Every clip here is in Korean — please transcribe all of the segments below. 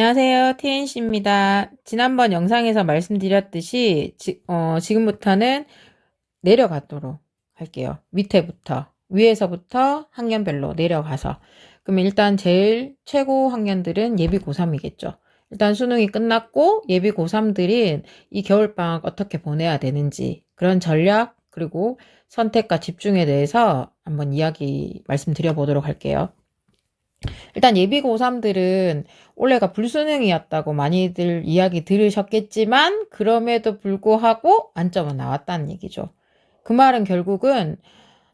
안녕하세요. TNC입니다. 지난번 영상에서 말씀드렸듯이 지, 어, 지금부터는 내려가도록 할게요. 밑에부터 위에서부터 학년별로 내려가서 그러면 일단 제일 최고 학년들은 예비 고3이겠죠. 일단 수능이 끝났고 예비 고3들은 이 겨울방학 어떻게 보내야 되는지 그런 전략 그리고 선택과 집중에 대해서 한번 이야기 말씀드려 보도록 할게요. 일단 예비 고3들은 올해가 불수능이었다고 많이들 이야기 들으셨겠지만 그럼에도 불구하고 만점은 나왔다는 얘기죠. 그 말은 결국은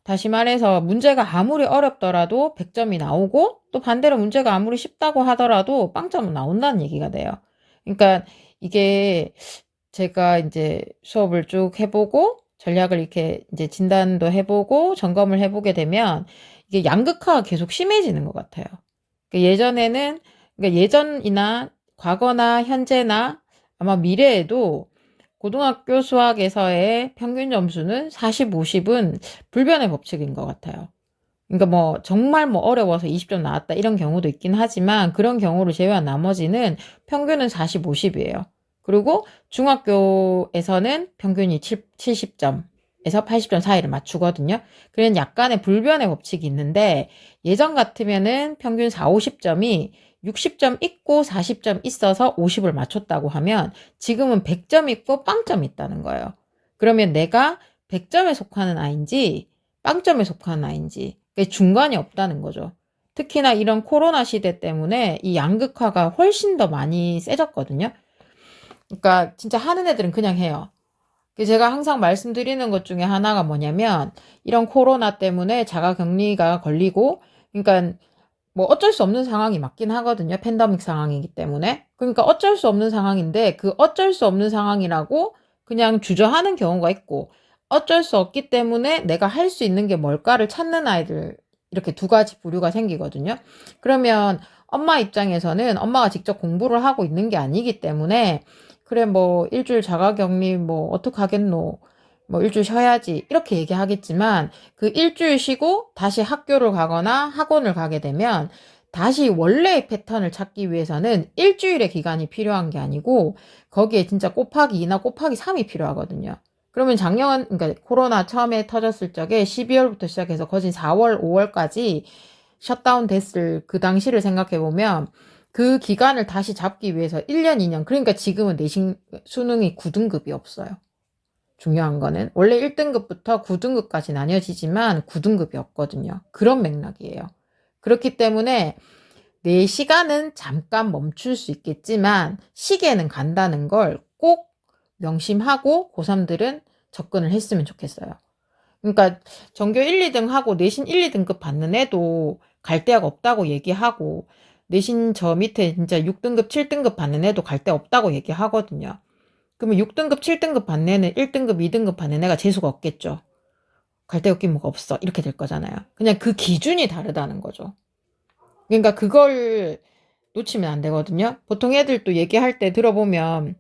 다시 말해서 문제가 아무리 어렵더라도 100점이 나오고 또 반대로 문제가 아무리 쉽다고 하더라도 빵점은 나온다는 얘기가 돼요. 그러니까 이게 제가 이제 수업을 쭉 해보고 전략을 이렇게 이제 진단도 해보고 점검을 해보게 되면 이게 양극화가 계속 심해지는 것 같아요. 그러니까 예전에는 그러니까 예전이나 과거나 현재나 아마 미래에도 고등학교 수학에서의 평균 점수는 40, 50은 불변의 법칙인 것 같아요. 그러니까 뭐 정말 뭐 어려워서 20점 나왔다 이런 경우도 있긴 하지만 그런 경우를 제외한 나머지는 평균은 40, 50이에요. 그리고 중학교에서는 평균이 70점. 에서 80점 사이를 맞추거든요. 그래는 약간의 불변의 법칙이 있는데 예전 같으면은 평균 4, 50점이 60점 있고 40점 있어서 50을 맞췄다고 하면 지금은 100점 있고 빵점 있다는 거예요. 그러면 내가 100점에 속하는 아이인지 빵점에 속하는 아이인지 중간이 없다는 거죠. 특히나 이런 코로나 시대 때문에 이 양극화가 훨씬 더 많이 세졌거든요. 그러니까 진짜 하는 애들은 그냥 해요. 그 제가 항상 말씀드리는 것 중에 하나가 뭐냐면 이런 코로나 때문에 자가 격리가 걸리고 그러니까 뭐 어쩔 수 없는 상황이 맞긴 하거든요. 팬데믹 상황이기 때문에. 그러니까 어쩔 수 없는 상황인데 그 어쩔 수 없는 상황이라고 그냥 주저하는 경우가 있고 어쩔 수 없기 때문에 내가 할 수 있는 게 뭘까를 찾는 아이들 이렇게 두 가지 부류가 생기거든요. 그러면 엄마 입장에서는 엄마가 직접 공부를 하고 있는 게 아니기 때문에 그래 뭐 일주일 자가격리 뭐 어떡하겠노 뭐 일주일 쉬어야지 이렇게 얘기하겠지만 그 일주일 쉬고 다시 학교를 가거나 학원을 가게 되면 다시 원래의 패턴을 찾기 위해서는 일주일의 기간이 필요한 게 아니고 거기에 진짜 곱하기 2나 곱하기 3이 필요하거든요. 그러면 작년 그러니까 코로나 처음에 터졌을 적에 12월부터 시작해서 거진 4월, 5월까지 셧다운 됐을 그 당시를 생각해 보면 그 기간을 다시 잡기 위해서 1년, 2년. 그러니까 지금은 내신 수능이 9등급이 없어요. 중요한 거는 원래 1등급부터 9등급까지 나뉘어지지만 9등급이 없거든요. 그런 맥락이에요. 그렇기 때문에 내 시간은 잠깐 멈출 수 있겠지만 시계는 간다는 걸 꼭 명심하고 고3들은 접근을 했으면 좋겠어요. 그러니까 전교 1, 2등 하고 내신 1, 2등급 받는 애도 갈 데가 없다고 얘기하고 내신 저 밑에 진짜 6등급, 7등급 받는 애도 갈 데 없다고 얘기하거든요. 그러면 6등급, 7등급 받는 애는 1등급, 2등급 받는 애가 재수가 없겠죠. 갈 데 없긴 뭐가 없어. 이렇게 될 거잖아요. 그냥 그 기준이 다르다는 거죠. 그러니까 그걸 놓치면 안 되거든요. 보통 애들 또 얘기할 때 들어보면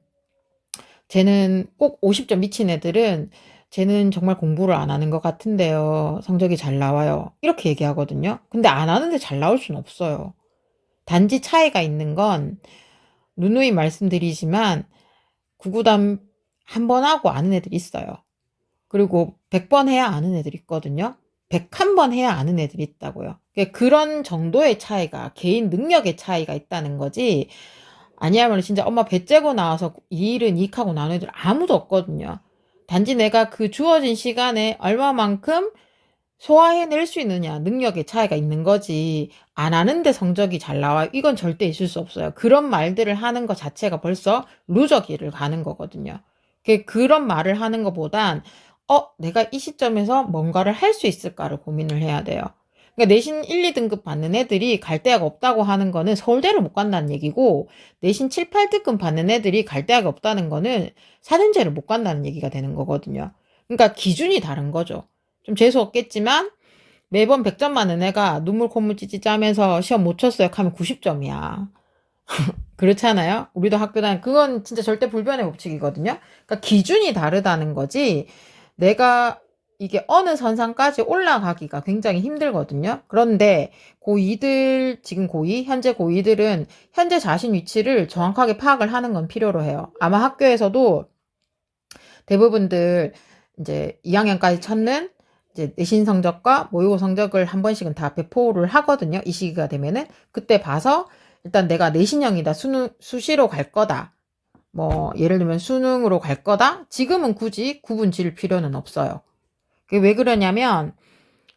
쟤는 꼭 50점 미친 애들은 쟤는 정말 공부를 안 하는 것 같은데요. 성적이 잘 나와요. 이렇게 얘기하거든요. 근데 안 하는데 잘 나올 수는 없어요. 단지 차이가 있는 건 누누이 말씀드리지만 구구단 한 번 하고 아는 애들이 있어요. 그리고 100번 해야 아는 애들이 있거든요. 101번 해야 아는 애들이 있다고요. 그러니까 그런 정도의 차이가 개인 능력의 차이가 있다는 거지. 아니야면 진짜 엄마 배 째고 나와서 이 일은 이익하고 나는 애들 아무도 없거든요. 단지 내가 그 주어진 시간에 얼마만큼 소화해낼 수 있느냐 능력의 차이가 있는 거지. 안 하는데 성적이 잘 나와. 이건 절대 있을 수 없어요. 그런 말들을 하는 것 자체가 벌써 루저 길을 가는 거거든요. 그런 말을 하는 것보단 어 내가 이 시점에서 뭔가를 할 수 있을까를 고민을 해야 돼요. 그러니까 내신 1, 2등급 받는 애들이 갈 데가 없다고 하는 거는 서울대를 못 간다는 얘기고 내신 7, 8등급 받는 애들이 갈 데가 없다는 거는 사전제를 못 간다는 얘기가 되는 거거든요. 그러니까 기준이 다른 거죠 좀 재수 없겠지만 매번 100점 맞는 애가 눈물 콧물 찌찌 짜면서 시험 못 쳤어요 하면 90점이야. 그렇잖아요? 우리도 학교 다니 그건 진짜 절대 불변의 법칙이거든요. 그러니까 기준이 다르다는 거지. 내가 이게 어느 선상까지 올라가기가 굉장히 힘들거든요. 그런데 고2들, 지금 고2, 현재 고2들은 현재 자신 위치를 정확하게 파악을 하는 건 필요로 해요. 아마 학교에서도 대부분들 이제 2학년까지 찾는 이제 내신 성적과 모의고 성적을 한 번씩은 다 배포를 하거든요. 이 시기가 되면은 그때 봐서 일단 내가 내신형이다. 수능 수시로 갈 거다. 뭐 예를 들면 수능으로 갈 거다. 지금은 굳이 구분 지을 필요는 없어요. 그게 왜 그러냐면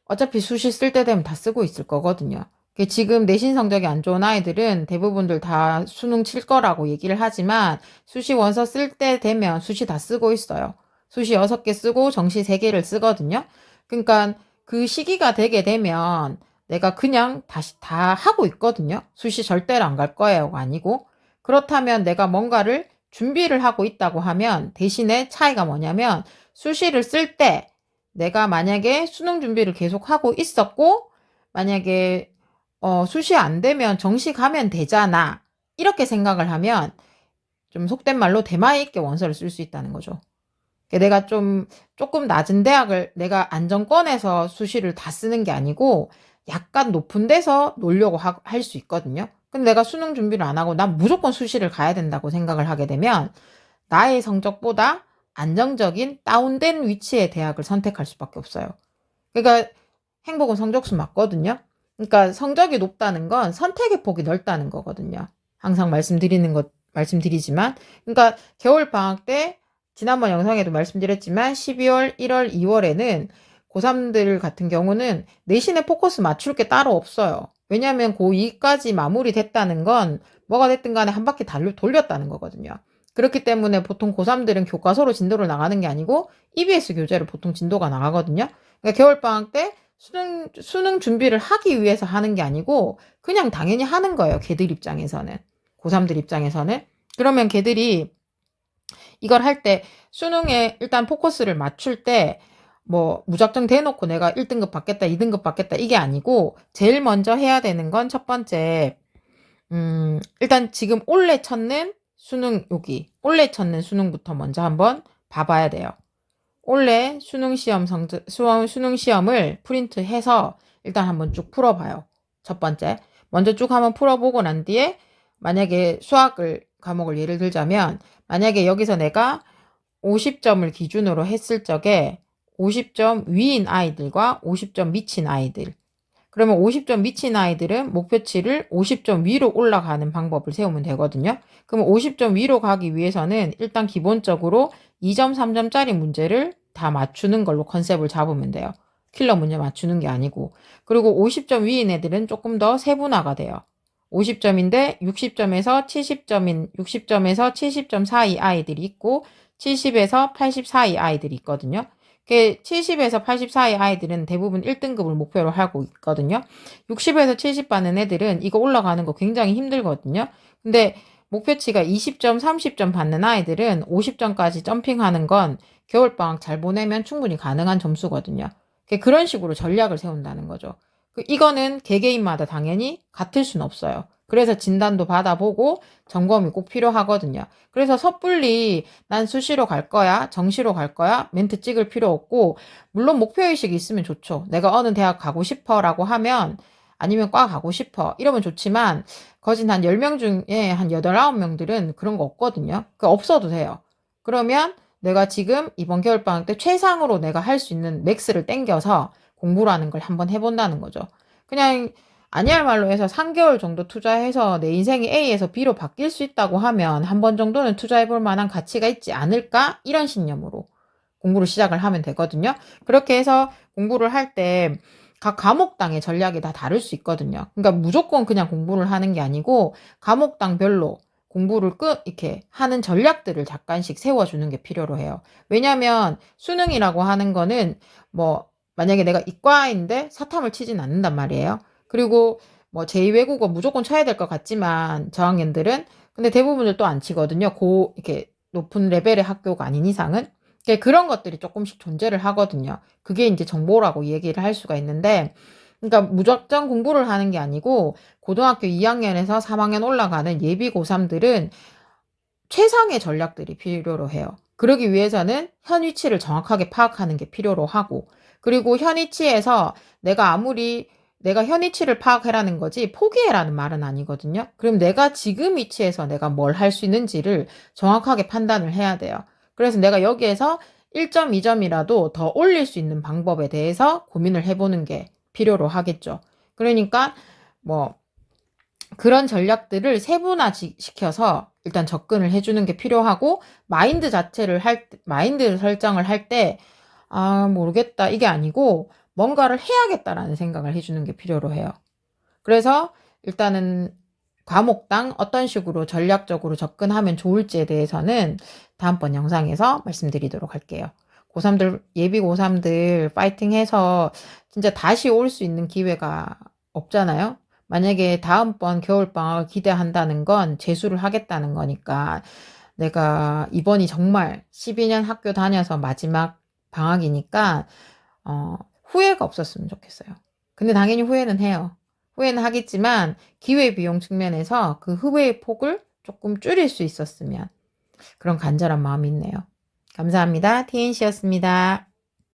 어차피 수시 쓸 때 되면 다 쓰고 있을 거거든요. 지금 내신 성적이 안 좋은 아이들은 대부분들 다 수능 칠 거라고 얘기를 하지만 수시 원서 쓸 때 되면 수시 다 쓰고 있어요. 수시 6개 쓰고 정시 3개를 쓰거든요. 그러니까 그 시기가 되게 되면 내가 그냥 다시 다 하고 있거든요. 수시 절대로 안 갈 거예요가 아니고. 그렇다면 내가 뭔가를 준비를 하고 있다고 하면 대신에 차이가 뭐냐면 수시를 쓸 때 내가 만약에 수능 준비를 계속 하고 있었고 만약에 어, 수시 안 되면 정시 가면 되잖아. 이렇게 생각을 하면 좀 속된 말로 대마에 있게 원서를 쓸 수 있다는 거죠. 그러니까 내가 좀 조금 낮은 대학을 내가 안정권에서 수시를 다 쓰는 게 아니고 약간 높은 데서 놀려고 할 수 있거든요. 근데 내가 수능 준비를 안 하고 난 무조건 수시를 가야 된다고 생각을 하게 되면 나의 성적보다 안정적인 다운된 위치의 대학을 선택할 수밖에 없어요. 그러니까 행복은 성적수 맞거든요. 그러니까 성적이 높다는 건 선택의 폭이 넓다는 거거든요. 항상 말씀드리는 것 말씀드리지만 그러니까 겨울 방학 때 지난번 영상에도 말씀드렸지만 12월, 1월, 2월에는 고3들 같은 경우는 내신에 포커스 맞출 게 따로 없어요. 왜냐하면 고2까지 마무리됐다는 건 뭐가 됐든 간에 한 바퀴 달려 돌렸다는 거거든요. 그렇기 때문에 보통 고3들은 교과서로 진도를 나가는 게 아니고 EBS 교재로 보통 진도가 나가거든요. 그러니까 겨울방학 때 수능, 수능 준비를 하기 위해서 하는 게 아니고 그냥 당연히 하는 거예요. 걔들 입장에서는. 고3들 입장에서는. 그러면 걔들이 이걸 할 때 수능에 일단 포커스를 맞출 때 뭐 무작정 대놓고 내가 1등급 받겠다, 2등급 받겠다 이게 아니고 제일 먼저 해야 되는 건 첫 번째 음, 일단 지금 올해 쳤는 수능 여기 올해 쳤는 수능부터 먼저 한번 봐봐야 돼요. 올해 수능 시험 성적 수험 수능 시험을 프린트해서 일단 한번 쭉 풀어봐요. 첫 번째 먼저 쭉 한번 풀어보고 난 뒤에 만약에 수학을 과목을 예를 들자면 만약에 여기서 내가 50점을 기준으로 했을 적에 50점 위인 아이들과 50점 미친 아이들. 그러면 50점 미친 아이들은 목표치를 50점 위로 올라가는 방법을 세우면 되거든요. 그러면 50점 위로 가기 위해서는 일단 기본적으로 2점, 3점짜리 문제를 다 맞추는 걸로 컨셉을 잡으면 돼요. 킬러 문제 맞추는 게 아니고. 그리고 50점 위인 애들은 조금 더 세분화가 돼요. 50점인데 60점에서 70점인 60점에서 70점 사이 아이들이 있고 70에서 80 사이 아이들이 있거든요. 70에서 80 사이 아이들은 대부분 1등급을 목표로 하고 있거든요. 60에서 70 받는 애들은 이거 올라가는 거 굉장히 힘들거든요. 근데 목표치가 20점, 30점 받는 아이들은 50점까지 점핑하는 건 겨울방학 잘 보내면 충분히 가능한 점수거든요. 그런 식으로 전략을 세운다는 거죠. 그 이거는 개개인마다 당연히 같을 수는 없어요. 그래서 진단도 받아보고 점검이 꼭 필요하거든요. 그래서 섣불리 난 수시로 갈 거야, 정시로 갈 거야, 멘트 찍을 필요 없고, 물론 목표의식이 있으면 좋죠. 내가 어느 대학 가고 싶어 라고 하면, 아니면 과 가고 싶어. 이러면 좋지만, 거진 한 10명 중에 한 8, 9명들은 그런 거 없거든요. 그 없어도 돼요. 그러면 내가 지금 이번 겨울방학 때 최상으로 내가 할 수 있는 맥스를 땡겨서 공부라는 걸 한번 해본다는 거죠. 그냥 아니할 말로 해서 3개월 정도 투자해서 내 인생이 A에서 B로 바뀔 수 있다고 하면 한 번 정도는 투자해 볼 만한 가치가 있지 않을까? 이런 신념으로 공부를 시작을 하면 되거든요. 그렇게 해서 공부를 할 때 각 과목당의 전략이 다 다를 수 있거든요. 그러니까 무조건 그냥 공부를 하는 게 아니고 과목당별로 공부를 끝 이렇게 하는 전략들을 잠깐씩 세워주는 게 필요로 해요. 왜냐하면 수능이라고 하는 거는 뭐 만약에 내가 이과인데 사탐을 치진 않는단 말이에요. 그리고 뭐 제2외국어 무조건 쳐야 될 것 같지만 저학년들은 근데 대부분을 또 안 치거든요. 고 이렇게 높은 레벨의 학교가 아닌 이상은 그런 것들이 조금씩 존재를 하거든요. 그게 이제 정보라고 얘기를 할 수가 있는데 그러니까 무작정 공부를 하는 게 아니고 고등학교 2학년에서 3학년 올라가는 예비 고3들은 최상의 전략들이 필요로 해요. 그러기 위해서는 현 위치를 정확하게 파악하는 게 필요로 하고, 그리고 현 위치에서 내가 아무리 내가 현 위치를 파악해라는 거지 포기해라는 말은 아니거든요. 그럼 내가 지금 위치에서 내가 뭘 할 수 있는지를 정확하게 판단을 해야 돼요. 그래서 내가 여기에서 1점, 2점이라도 더 올릴 수 있는 방법에 대해서 고민을 해보는 게 필요로 하겠죠. 그러니까 뭐 그런 전략들을 세분화 시켜서 일단 접근을 해주는 게 필요하고 마인드 자체를 할 때- 마인드 설정을 할때 아, 모르겠다. 이게 아니고 뭔가를 해야겠다라는 생각을 해주는 게 필요로 해요. 그래서 일단은 과목당 어떤 식으로 전략적으로 접근하면 좋을지에 대해서는 다음번 영상에서 말씀드리도록 할게요. 고3들, 예비 고3들 파이팅 해서 진짜 다시 올 수 있는 기회가 없잖아요. 만약에 다음번 겨울방학을 기대한다는 건 재수를 하겠다는 거니까 내가 이번이 정말 12년 학교 다녀서 마지막 방학이니까 어, 후회가 없었으면 좋겠어요. 근데 당연히 후회는 해요. 후회는 하겠지만 기회 비용 측면에서 그 후회의 폭을 조금 줄일 수 있었으면 그런 간절한 마음이 있네요. 감사합니다. TNC였습니다.